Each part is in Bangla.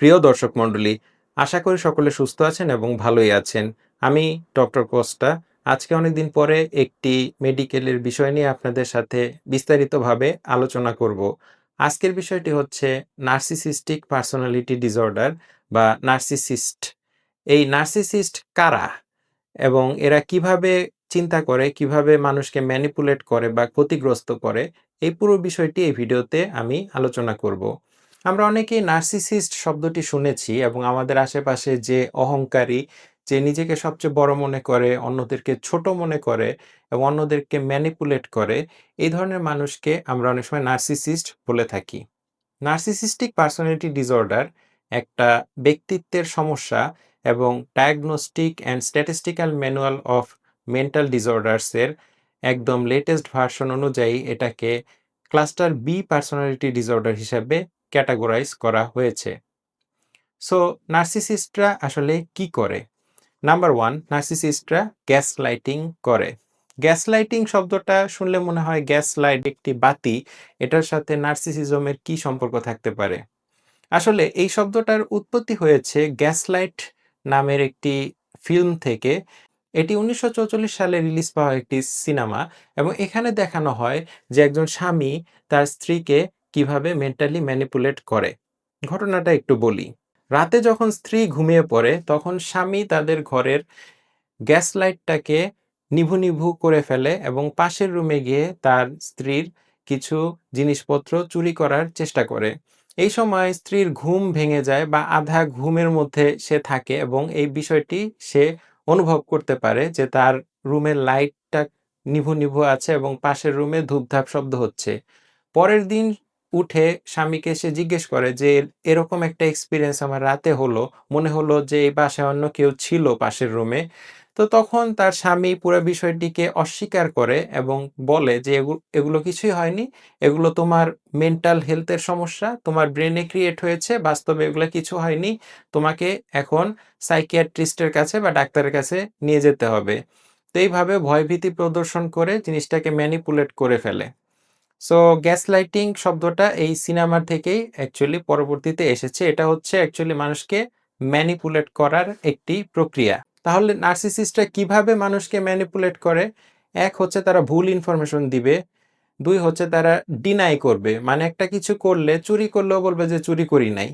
প্রিয় দর্শক মণ্ডলী, আশা করি সকলে সুস্থ আছেন এবং ভালোই আছেন। আমি ডক্টর কোস্টা। আজকে অনেকদিন পরে একটি মেডিকেলের বিষয় নিয়ে আপনাদের সাথে বিস্তারিতভাবে আলোচনা করব। আজকের বিষয়টি হচ্ছে নার্সিসিস্টিক পার্সোনালিটি ডিসঅর্ডার বা নার্সিসিস্ট। এই নার্সিসিস্ট কারা এবং এরা কীভাবে চিন্তা করে, কীভাবে মানুষকে ম্যানিপুলেট করে বা ক্ষতিগ্রস্ত করে, এই পুরো বিষয়টি এই ভিডিওতে আমি আলোচনা করব। আমরা অনেকেই নার্সিসিস্ট শব্দটি শুনেছি এবং আমাদের আশেপাশে যে অহংকারী, যে নিজেকে সবচেয়ে বড় মনে করে, অন্যদেরকে ছোট মনে করে এবং অন্যদেরকে ম্যানিপুলেট করে, এই ধরনের মানুষকে আমরা অনেক সময় নার্সিসিস্ট বলে থাকি। নার্সিসিস্টিক পার্সোনালিটি ডিসঅর্ডার একটা ব্যক্তিত্বের সমস্যা এবং diagnostic and statistical manual of mental ডিসঅর্ডার্সের একদম লেটেস্ট ভার্সন অনুযায়ী এটাকে ক্লাস্টার বি পার্সোনালিটি ডিসঅর্ডার হিসাবে ক্যাটাগরাইজ করা হয়েছে। সো নার্সিসিস্টরা আসলে কি করে? নাম্বার ওয়ান নার্সিসিস্টরা গ্যাস লাইটিং করে। গ্যাস লাইটিং শব্দটা শুনলে মনে হয় গ্যাস লাইট একটি বাতি, এটার সাথে নার্সিসিজমের কি সম্পর্ক থাকতে পারে? আসলে এই শব্দটার উৎপত্তি হয়েছে গ্যাস লাইট নামের একটি ফিল্ম থেকে। এটি উনিশশো সালে রিলিজ পাওয়া একটি সিনেমা এবং এখানে দেখানো হয় যে একজন স্বামী তার স্ত্রীকে কীভাবে মেন্টালি ম্যানিপুলেট করে? ঘটনাটা একটু বলি। রাতে যখন স্ত্রী ঘুমিয়ে পড়ে, তখন স্বামী তাদের ঘরের গ্যাস লাইটটাকে নিভু নিভু করে ফেলে এবং পাশের রুমে গিয়ে তার স্ত্রীর কিছু জিনিসপত্র চুরি করার চেষ্টা করে। এই সময় স্ত্রীর ঘুম ভেঙে যায় বা আধা ঘুমের মধ্যে সে থাকে এবং এই বিষয়টি সে অনুভব করতে পারে যে তার রুমের লাইটটা নিভু নিভু আছে এবং পাশের রুমে ধূপধাপ শব্দ হচ্ছে। পরের দিন উঠে স্বামীকে সে জিজ্ঞেস করে যে, এরকম একটা এক্সপিরিয়েন্স আমার রাতে হলো। মনে হলো যে, এই বাসায় অন্য কেউ ছিল পাশের রুমে তো তখন তার স্বামী পুরো বিষয়টিকে অস্বীকার করে এবং বলে যে এগুলো এগুলো কিছুই হয়নি। এগুলো তোমার মেন্টাল হেলথের সমস্যা। তোমার ব্রেনে ক্রিয়েট হয়েছে। বাস্তবে এগুলো কিছু হয়নি। তোমাকে এখন সাইকিয়াট্রিস্টের কাছে বা ডাক্তারের কাছে নিয়ে যেতে হবে। তো এইভাবে ভয়ভীতি প্রদর্শন করে জিনিসটাকে ম্যানিপুলেট করে ফেলে। সো গ্যাস লাইটিং শব্দটা এই সিনেমার থেকেই অ্যাকচুয়ালি পরবর্তীতে এসেছে। এটা হচ্ছে অ্যাকচুয়ালি মানুষকে ম্যানিপুলেট করার একটি প্রক্রিয়া। তাহলে নার্সিসিস্টরা কীভাবে মানুষকে ম্যানিপুলেট করে? এক হচ্ছে তারা ভুল ইনফরমেশন দিবে, দুই হচ্ছে তারা ডিনাই করবে। মানে একটা কিছু করলে, চুরি করলেও বলবে যে চুরি করি নাই।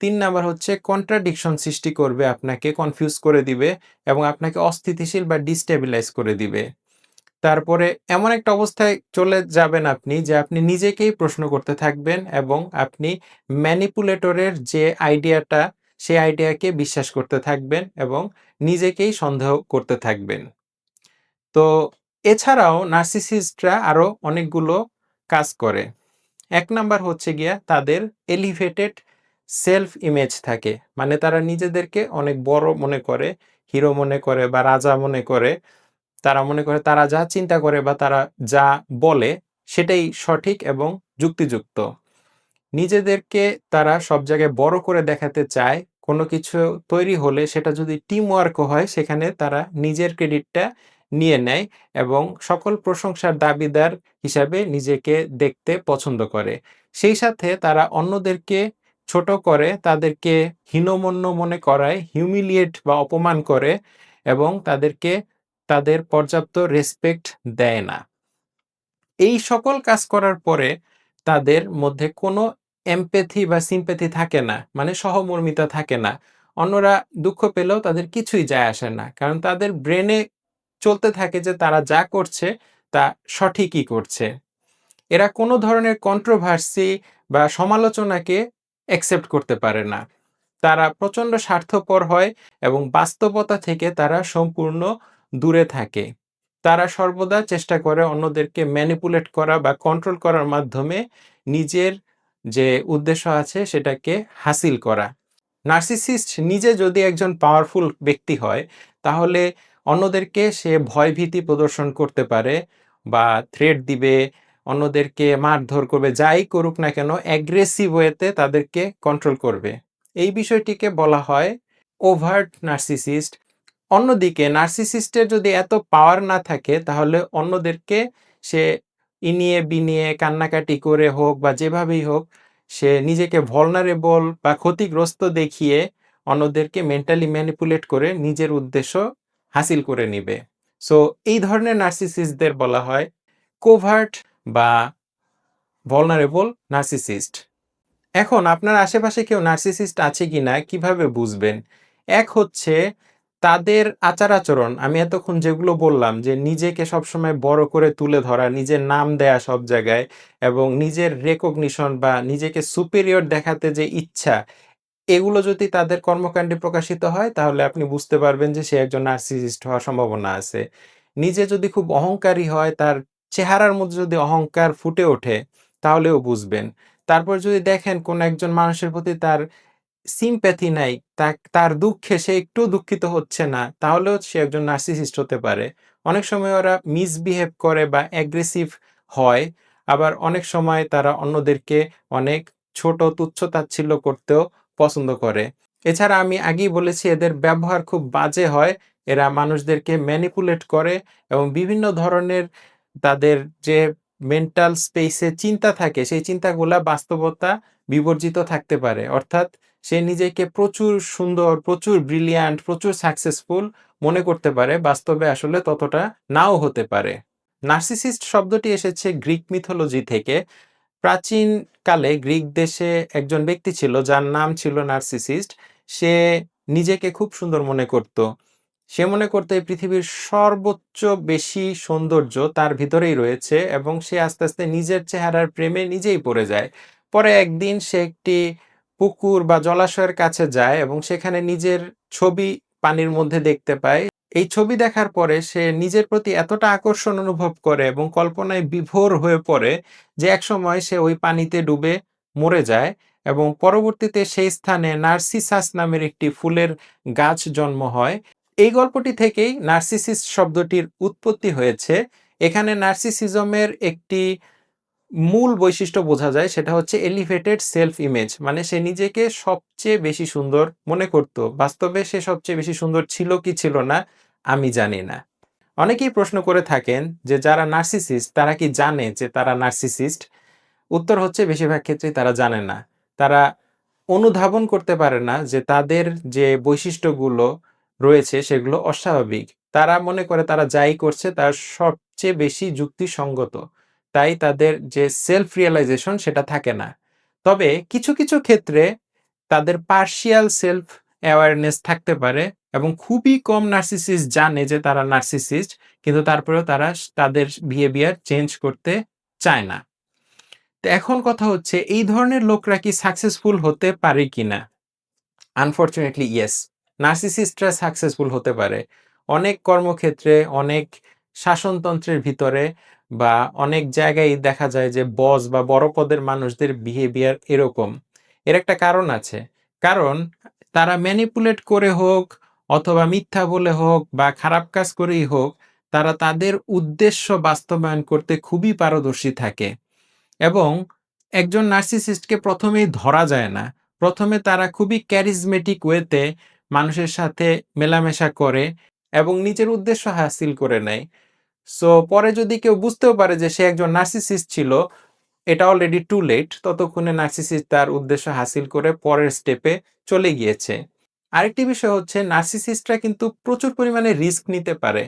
তিন নাম্বার হচ্ছে কন্ট্রাডিকশন সৃষ্টি করবে, আপনাকে কনফিউজ করে দিবে এবং আপনাকে অস্থিতিশীল বা ডিস্টেবিলাইজ করে দিবে। তারপরে এমন একটা অবস্থায় চলে যাবেন আপনি যে আপনি নিজেকেই প্রশ্ন করতে থাকবেন এবং আপনি ম্যানিপুলেটরের যে আইডিয়াটা, সেই আইডিয়াকে বিশ্বাস করতে থাকবেন এবং নিজেকেই সন্দেহ করতে থাকবেন। তো এছাড়াও নার্সিসিস্টরা আরও অনেকগুলো কাজ করে। এক নাম্বার হচ্ছে গিয়া তাদের এলিভেটেড সেলফ ইমেজ থাকে। মানে তারা নিজেদেরকে অনেক বড় মনে করে হিরো মনে করে বা রাজা মনে করে। তারা মনে করে, তারা যা চিন্তা করে বা তারা যা বলে সেটাই সঠিক এবং যুক্তিযুক্ত। নিজেদেরকে তারা সব জায়গায় বড় করে দেখাতে চায়, কোনো কিছু তৈরি হলে সেটা যদি টিম ওয়ার্কও হয়, সেখানে তারা নিজের ক্রেডিটটা নিয়ে নেয় এবং সকল প্রশংসার দাবিদার হিসাবে নিজেকে দেখতে পছন্দ করে। সেই সাথে তারা অন্যদেরকে ছোট করে, তাদেরকে হীনমন্য মনে করায় হিউমিলিয়েট বা অপমান করে এবং তাদেরকে তাদের পর্যাপ্ত রেসপেক্ট দেয় না। এই সকল কাজ করার পরে তাদের মধ্যে কোনো এমপ্যাথি বা সিম্প্যাথি থাকে না মানে সহমর্মিতা থাকে না। অন্যরা দুঃখ পেলেও তাদের কিছুই যায় আসে না, কারণ তাদের ব্রেনে চলতে থাকে যে তারা যা করছে তা সঠিকই করছে। এরা কোনো ধরনের কন্ট্রোভার্সি বা সমালোচনাকে অ্যাকসেপ্ট করতে পারে না। তারা প্রচণ্ড স্বার্থপর হয় এবং বাস্তবতা থেকে তারা সম্পূর্ণ দূরে থাকে। তারা সর্বদা চেষ্টা করে অন্যদেরকে ম্যানিপুলেট করা বা কন্ট্রোল করার মাধ্যমে নিজের যে উদ্দেশ্য আছে সেটাকে হাসিল করা। নার্সিসিস্ট নিজে যদি একজন পাওয়ারফুল ব্যক্তি হয়, তাহলে অন্যদেরকে সে ভয়ভীতি প্রদর্শন করতে পারে বা থ্রেট দিবে, অন্যদেরকে মারধর করবে, যাই করুক না কেন অ্যাগ্রেসিভ ওয়েতে তাদেরকে কন্ট্রোল করবে। এই বিষয়টিকে বলা হয় ওভার্ট নার্সিসিস্ট অন্যদিকে নার্সিসিস্টের যদি এত পাওয়ার না থাকে, তাহলে অন্যদেরকে সে ইনিয়ে বিনিয়ে কান্নাকাটি করে হোক বা যেভাবেই হোক, সে নিজেকে ভলনারেবল বা ক্ষতিগ্রস্ত দেখিয়ে অন্যদেরকে মেন্টালি ম্যানিপুলেট করে নিজের উদ্দেশ্য হাসিল করে নিবে। সো এই ধরনের নার্সিসিস্টদের বলা হয় কোভার্ট বা ভলনারেবল নার্সিসিস্ট। এখন আপনার আশেপাশে কেউ নার্সিসিস্ট আছে কিনা কীভাবে বুঝবেন? এক হচ্ছে তাদের আচার আচরণ আমি এতক্ষণ যেগুলো বললাম যে নিজেকে সবসময় বড় করে তুলে ধরা, নিজের নাম দেয়া সব জায়গায় এবং নিজের রেকগনিশন বা নিজেকে সুপেরিয়র দেখাতে যে ইচ্ছা, এগুলো যদি তাদের কর্মকাণ্ডে প্রকাশিত হয়, তাহলে আপনি বুঝতে পারবেন যে সে একজন নার্সিসিস্ট হওয়ার সম্ভাবনা আছে। নিজে যদি খুব অহংকারী হয়, তার চেহারার মধ্যে যদি অহংকার ফুটে ওঠে, তাহলেও বুঝবেন। তারপর যদি দেখেন কোন একজন মানুষের প্রতি তার সিম্প্যাথি নাই তার দুঃখে সে একটু দুঃখিত হচ্ছে না, তাহলেও সে একজন নার্সিসিস্ট হতে পারে। অনেক সময় ওরা মিসবিহেভ করে বা অ্যাগ্রেসিভ হয়, আবার অনেক সময় তারা অন্যদেরকে অনেক ছোট তুচ্ছ তাচ্ছিল্য করতেও পছন্দ করে। এছাড়া আমি আগেই বলেছি, এদের ব্যবহার খুব বাজে হয়, এরা মানুষদেরকে ম্যানিপুলেট করে এবং বিভিন্ন ধরনের তাদের যে মেন্টাল স্পেসে চিন্তা থাকে, সেই চিন্তাগুলা বাস্তবতা বিবর্জিত থাকতে পারে। অর্থাৎ সে নিজেকে প্রচুর সুন্দর, প্রচুর ব্রিলিয়ান্ট প্রচুর সাকসেসফুল মনে করতে পারে, বাস্তবে আসলে ততটা নাও হতে পারে। নার্সিসিস্ট শব্দটি এসেছে গ্রিক মিথোলজি থেকে। প্রাচীন কালে গ্রিক দেশে একজন ব্যক্তি ছিল যার নাম ছিল নার্সিসিস্ট। সে নিজেকে খুব সুন্দর মনে করত। সে মনে করতে পৃথিবীর সর্বোচ্চ বেশি সৌন্দর্য তার ভিতরেই রয়েছে এবং সে আস্তে আস্তে নিজের চেহারার প্রেমে নিজেই পড়ে যায়। পরে একদিন সে একটি পুকুর বা জলাশয়ের কাছে যায় এবং সেখানে নিজের ছবি পানির মধ্যে দেখতে পায়। এই ছবি দেখার পরে সে নিজের প্রতি এতটা আকর্ষণ অনুভব করে এবং কল্পনায় বিভোর হয়ে পড়ে যে একসময় সে ওই পানিতে ডুবে মরে যায় এবং পরবর্তীতে সেই স্থানে নার্সিসাস নামের একটি ফুলের গাছ জন্ম হয়। এই গল্পটি থেকেই নার্সিসিস শব্দটির উৎপত্তি হয়েছে। এখানে নার্সিসিজমের একটি মূল বৈশিষ্ট্য বোঝা যায় সেটা হচ্ছে এলিভেটেড সেলফ ইমেজ মানে সে নিজেকে সবচেয়ে বেশি সুন্দর মনে করত। বাস্তবে সে সবচেয়ে বেশি সুন্দর ছিল কি ছিল না, আমি জানি না। অনেকেই প্রশ্ন করে থাকেন যে যারা নার্সিসিস্ট তারা কি জানে যে তারা নার্সিসিস্ট উত্তর হচ্ছে বেশিরভাগ ক্ষেত্রেই তারা জানে না। তারা অনুধাবন করতে পারে না যে তাদের যে বৈশিষ্ট্যগুলো রয়েছে সেগুলো অস্বাভাবিক। তারা মনে করে তারা যাই করছে তার সবচেয়ে বেশি যুক্তিসঙ্গত। তাই তাদের যে সেলফ রিয়েলাইজেশন সেটা থাকে না। তবে কিছু কিছু ক্ষেত্রে তাদের পার্শিয়াল সেলফ অ্যাওয়ারনেস থাকতে পারে এবং খুবই কম নার্সিসিস্ট জানে যে তারা নার্সিসিস্ট কিন্তু তারপরেও তারা তাদের বিহেভিয়ার চেঞ্জ করতে চায় না। তো এখন কথা হচ্ছে, এই ধরনের লোকরা কি সাকসেসফুল হতে পারে কিনা? আনফর্চুনেটলি ইয়েস নার্সিসিস্টরা সাকসেসফুল হতে পারে। অনেক কর্মক্ষেত্রে, অনেক শাসনতন্ত্রের ভিতরে বা অনেক জায়গায় দেখা যায় যে বস বা বড় পদের মানুষদের বিহেভিয়ার এরকম। এর একটা কারণ আছে। কারণ তারা ম্যানিপুলেট করে হোক অথবা মিথ্যা বলে হোক বা খারাপ কাজ করেই হোক, তারা তাদের উদ্দেশ্য বাস্তবায়ন করতে খুবই পারদর্শী থাকে। এবং একজন নার্সিসিস্টকে প্রথমেই ধরা যায় না। প্রথমে তারা খুবই ক্যারিজমেটিক ওয়েতে মানুষের সাথে মেলামেশা করে এবং নিজের উদ্দেশ্য হাসিল করে নেয়। সো পরে যদি কেউ বুঝতেও পারে যে সে একজন নার্সিসিস্ট ছিল, এটা অলরেডি টু লেট ততক্ষণে নার্সিসিস্ট তার উদ্দেশ্য হাসিল করে পরের স্টেপে চলে গিয়েছে। আরেকটি বিষয় হচ্ছে নার্সিসিস্টরা কিন্তু প্রচুর পরিমাণে রিস্ক নিতে পারে।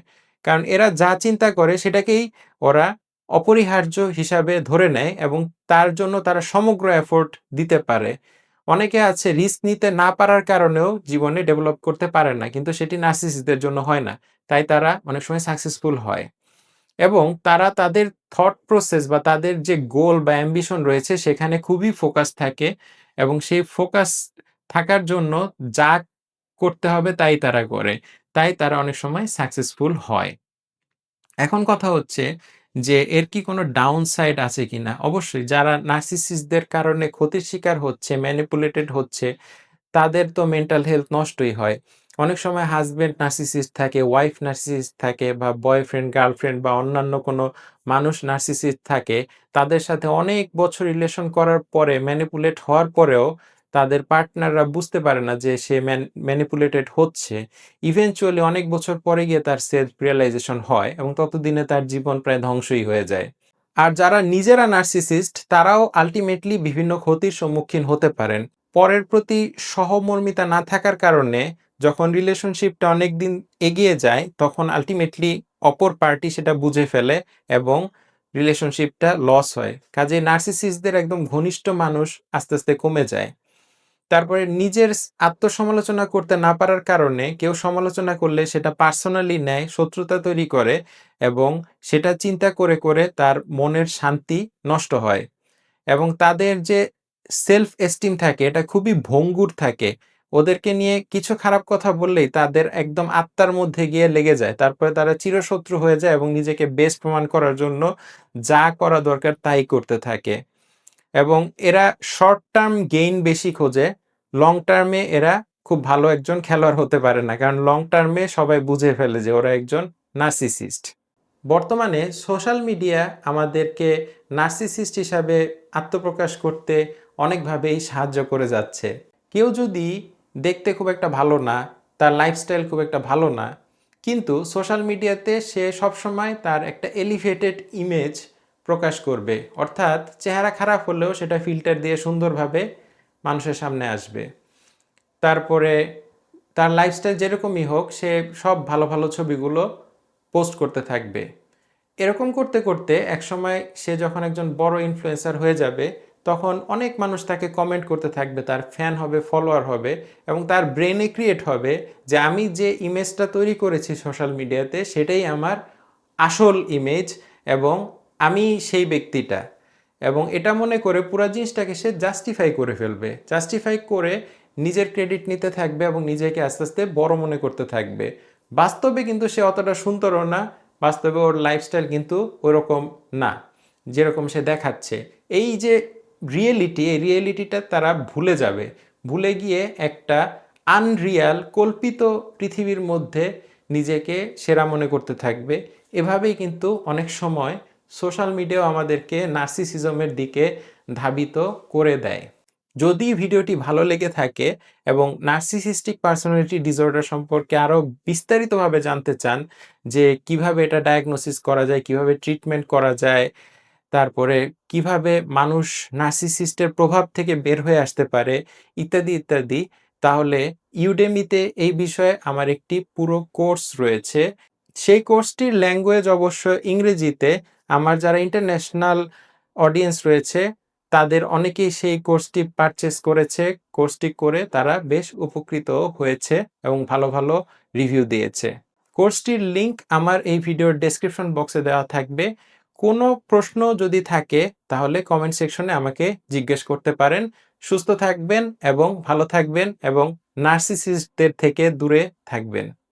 কারণ এরা যা চিন্তা করে সেটাকেই ওরা অপরিহার্য হিসাবে ধরে নেয় এবং তার জন্য তারা সমগ্র এফোর্ট দিতে পারে। অনেকে আছে রিস্ক নিতে না পারার কারণেও জীবনে ডেভেলপ করতে পারে না, কিন্তু সেটি নার্সিসিস্টদের জন্য হয় না। তাই তারা অনেক সময় সাকসেসফুল হয়। এবং তারা তাদের থট প্রসেস বা তাদের যে গোল বা অ্যাম্বিশন রয়েছে সেখানে খুবই ফোকাস থাকে এবং সেই ফোকাস থাকার জন্য যা করতে হবে তাই তারা করে, তাই তারা অনেক সময় সাকসেসফুল হয়। এখন কথা হচ্ছে যে এর কি কোনো ডাউন সাইড আছে কিনা? অবশ্যই যারা নার্সিসিসদের কারণে ক্ষতির শিকার হচ্ছে ম্যানিপুলেটেড হচ্ছে, তাদের তো মেন্টাল হেলথ নষ্টই হয়। অনেক সময় হাজবেন্ড নার্সিসিস্ট থাকে ওয়াইফ নার্সিসিস্ট থাকে বা বয়ফ্রেন্ড গার্লফ্রেন্ড বা অন্যান্য কোনো মানুষ নার্সিসিস্ট থাকে, তাদের সাথে অনেক বছর রিলেশন করার পরে ম্যানিপুলেট হওয়ার পরেও তাদের পার্টনাররা বুঝতে পারে না যে সে ম্যানিপুলেটেড হচ্ছে। ইভেনচুয়ালি অনেক বছর পরে গিয়ে তার সেলফ রিয়েলাইজেশন হয় এবং ততদিনে তার জীবন প্রায় ধ্বংসই হয়ে যায়। আর যারা নিজেরা নার্সিসিস্ট তারাও আলটিমেটলি বিভিন্ন ক্ষতির সম্মুখীন হতে পারেন। পরের প্রতি সহমর্মিতা না থাকার কারণে যখন রিলেশনশিপটা অনেক দিন এগিয়ে যায়, তখন আলটিমেটলি অপর পার্টি সেটা বুঝে ফেলে এবং রিলেশনশিপটা লস হয়। কাজে নার্সিসিস্টদের একদম ঘনিষ্ঠ মানুষ আস্তে আস্তে কমে যায়। তারপরে নিজের আত্মসমালোচনা করতে না পারার কারণে কেউ সমালোচনা করলে সেটা পার্সোনালি নেয়, শত্রুতা তৈরি করে এবং সেটা চিন্তা করে করে তার মনের শান্তি নষ্ট হয়। এবং তাদের যে সেলফ এস্টিম থাকে, এটা খুবই ভঙ্গুর থাকে। ওদেরকে নিয়ে কিছু খারাপ কথা বললেই তাদের একদম আত্মার মধ্যে গিয়ে লেগে যায়। তারপরে তারা চিরশত্রু হয়ে যায় এবং নিজেকে বেস্ট প্রমাণ করার জন্য যা করা দরকার তাই করতে থাকে। এবং এরা শর্ট টার্ম গেইন বেশি খোঁজে লং টার্মে এরা খুব ভালো একজন খেলোয়াড় হতে পারে না, কারণ লং টার্মে সবাই বুঝে ফেলে যে ওরা একজন নার্সিসিস্ট বর্তমানে সোশ্যাল মিডিয়া আমাদেরকে নার্সিসিস্ট হিসাবে আত্মপ্রকাশ করতে অনেকভাবেই সাহায্য করে যাচ্ছে। কেউ যদি দেখতে খুব একটা ভালো না, তার লাইফস্টাইল খুব একটা ভালো না, কিন্তু সোশ্যাল মিডিয়াতে সে সবসময় তার একটা এলিভেটেড ইমেজ প্রকাশ করবে। অর্থাৎ চেহারা খারাপ হলেও সেটা ফিল্টার দিয়ে সুন্দরভাবে মানুষের সামনে আসবে। তারপরে তার লাইফস্টাইল যেরকমই হোক, সে সব ভালো ভালো ছবিগুলো পোস্ট করতে থাকবে। এরকম করতে করতে একসময় সে যখন একজন বড় ইনফ্লুয়েন্সার হয়ে যাবে তখন অনেক মানুষ তাকে কমেন্ট করতে থাকবে, তার ফ্যান হবে ফলোয়ার হবে এবং তার ব্রেনে ক্রিয়েট হবে যে আমি যে ইমেজটা তৈরি করেছি সোশ্যাল মিডিয়াতে সেটাই আমার আসল ইমেজ এবং আমি সেই ব্যক্তিটা। এবং এটা মনে করে পুরো জিনিসটাকে সে জাস্টিফাই করে ফেলবে। জাস্টিফাই করে নিজের ক্রেডিট নিতে থাকবে এবং নিজেকে আস্তে আস্তে বড় মনে করতে থাকবে। বাস্তবে কিন্তু সে অতটা সুন্দরও না, বাস্তবে ওর লাইফস্টাইল কিন্তু ওরকম না, যেরকম সে দেখাচ্ছে। এই যে রিয়েলিটি এই রিয়েলিটিটা তারা ভুলে যাবে। ভুলে গিয়ে একটা আনরিয়াল কল্পিত পৃথিবীর মধ্যে নিজেকে সেরা মনে করতে থাকবে। এভাবেই কিন্তু অনেক সময় সোশ্যাল মিডিয়াও আমাদেরকে নার্সিসিজমের দিকে ধাবিত করে দেয়। যদি ভিডিওটি ভালো লেগে থাকে এবং নার্সিসিস্টিক পার্সোনালিটি ডিসঅর্ডার সম্পর্কে আরও বিস্তারিতভাবে জানতে চান যে কীভাবে এটা ডায়াগনোসিস করা যায়, কীভাবে ট্রিটমেন্ট করা যায় তারপরে কীভাবে মানুষ নার্সিসিস্টের প্রভাব থেকে বের হয়ে আসতে পারে, ইত্যাদি ইত্যাদি, তাহলে ইউডেমিতে এই বিষয়ে আমার একটি পুরো কোর্স রয়েছে। সেই কোর্সটির ল্যাঙ্গুয়েজ অবশ্য ইংরেজিতে। আমার যারা ইন্টারন্যাশনাল অডিয়েন্স রয়েছে, তাদের অনেকেই সেই কোর্সটি পারচেস করেছে। কোর্সটি করে তারা বেশ উপকৃত হয়েছে এবং ভালো ভালো রিভিউ দিয়েছে। কোর্সটির লিংক আমার এই ভিডিওর ডেসক্রিপশন বক্সে দেওয়া থাকবে। কোনো প্রশ্ন যদি থাকে, তাহলে কমেন্ট সেকশনে আমাকে জিজ্ঞেস করতে পারেন। সুস্থ থাকবেন এবং ভালো থাকবেন এবং নার্সিসিস্টদের থেকে দূরে থাকবেন।